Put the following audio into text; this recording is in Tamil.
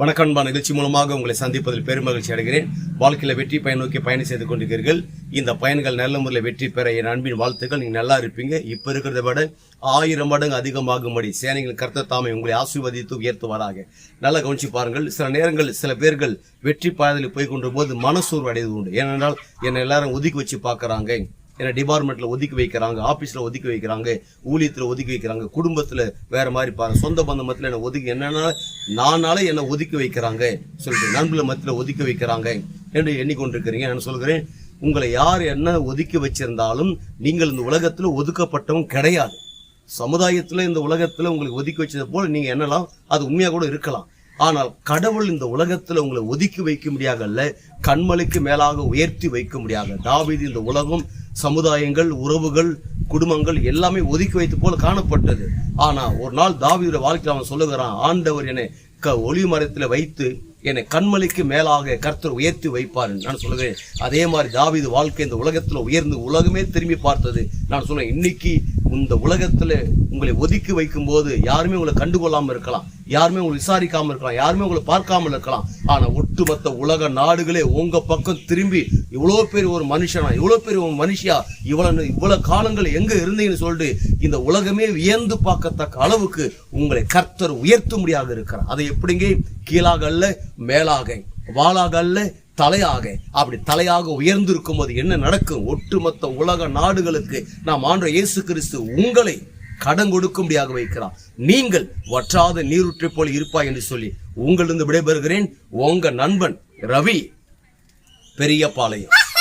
வணக்கம்பா நிகழ்ச்சி மூலமாக உங்களை சந்திப்பதில் பெருமகிழ்ச்சி அடைகிறேன். வாழ்க்கையில் வெற்றி பயன் நோக்கி பயணம் செய்து கொண்டிருக்கிறீர்கள். இந்த பயன்கள் நல்ல முறையில் வெற்றி பெற என் அன்பின் வாழ்த்துக்கள். நீங்கள் நல்லா இருப்பீங்க. இப்போ இருக்கிறத விட ஆயிரம் மடங்கு அதிகமாகும்படி சேனைகள் கர்த்த தாமே உங்களை ஆசீர்வதித்து உயர்த்துவாராக. நல்லா கவனிச்சு பாருங்கள். சில நேரங்கள் சில பேர்கள் வெற்றி பாதையில் போய் கொண்டு போது மனசூர்வு அடைவது உண்டு. ஏனென்றால் என்னை எல்லாரும் ஒதுக்கி வச்சு பார்க்குறாங்க. ஏன்னா டிபார்ட்மெண்ட்ல ஒதுக்கி வைக்கிறாங்க ஆபீஸ்ல ஒதுக்கி வைக்கிறாங்க ஊழியத்துல ஒதுக்கி வைக்கிறாங்க குடும்பத்துல வேற மாதிரி பாருங்க சொந்த பந்தமத்துல என்ன ஒதுக்கி என்னன்னா நானால என்ன ஒதுக்கி வைக்கிறாங்க சொல்லிட்டு நண்பர்கள் மத்தியில ஒதுக்கி வைக்கிறாங்க என்று எண்ணிக்கொண்டிருக்கிறீங்க. நான் சொல்கிறேன் உங்களை யார் என்ன ஒதுக்கி வச்சிருந்தாலும் நீங்கள் இந்த உலகத்துல ஒதுக்கப்பட்டவும் கிடையாது. சமுதாயத்துல இந்த உலகத்துல உங்களுக்கு ஒதுக்கி வச்சது போல நீங்க என்னலாம் அது உண்மையா கூட இருக்கலாம். ஆனால் கடவுள் இந்த உலகத்துல உங்களை ஒதுக்கி வைக்க முடியாதல்ல கண்மலைக்கு மேலாக உயர்த்தி வைக்க முடியாத தாவீது இந்த உலகம் சமுதாயங்கள் உறவுகள் குடும்பங்கள் எல்லாமே ஒதுக்கி வைத்து போல காணப்பட்டது. ஆனா ஒரு நாள் தாவீதுடைய வாழ்க்கையில் அவன் சொல்லுகிறான் ஆண்டவர் என்னை க ஒளி மரத்தில் வைத்து என்னை கண்மலைக்கு மேலாக கர்த்தர் உயர்த்தி வைப்பார் நான் சொல்லுகிறேன். அதே மாதிரி தாவீது வாழ்க்கை இந்த உலகத்துல உயர்ந்து உலகமே திரும்பி பார்த்தது. நான் சொல்றேன் இன்னைக்கு இந்த உலகத்துல உங்களை ஒதுக்கி வைக்கும் போது யாருமே உங்களை கண்டுகொள்ளாம இருக்கலாம். யாருமே உங்களை விசாரிக்காமல் இருக்கலாம் யாருமே உங்களை பார்க்காம இருக்கலாம். ஆனால் ஒட்டுமொத்த உலக நாடுகளே உங்கள் பக்கம் திரும்பி இவ்வளோ பேர் ஒரு மனுஷனா இவ்வளோ பேர் ஒரு மனுஷியா இவ்வளோ இவ்வளோ காலங்கள் எங்கே இருந்தீங்கன்னு சொல்லிட்டு இந்த உலகமே வியந்து பார்க்கத்தக்க அளவுக்கு உங்களை கர்த்தர் உயர்த்தும்படியாக இருக்கிறார். அதை எப்படிங்க? கீழாக அல்ல மேலாக. வாளாக அல்ல தலையாக. அப்படி தலையாக உயர்ந்திருக்கும் போது என்ன நடக்கும்? ஒட்டுமொத்த உலக நாடுகளுக்கு நாம் ஆண்ட இயேசு கிறிஸ்து உங்களை கடன் கொடுக்கும்படியாக வைக்கிறார் நீங்கள் வற்றாத நீரூற்றை போல இருப்பாய் என்று சொல்லி உங்களிருந்து விடைபெறுகிறேன். உங்க நண்பன் ரவி பெரியபாளையம்.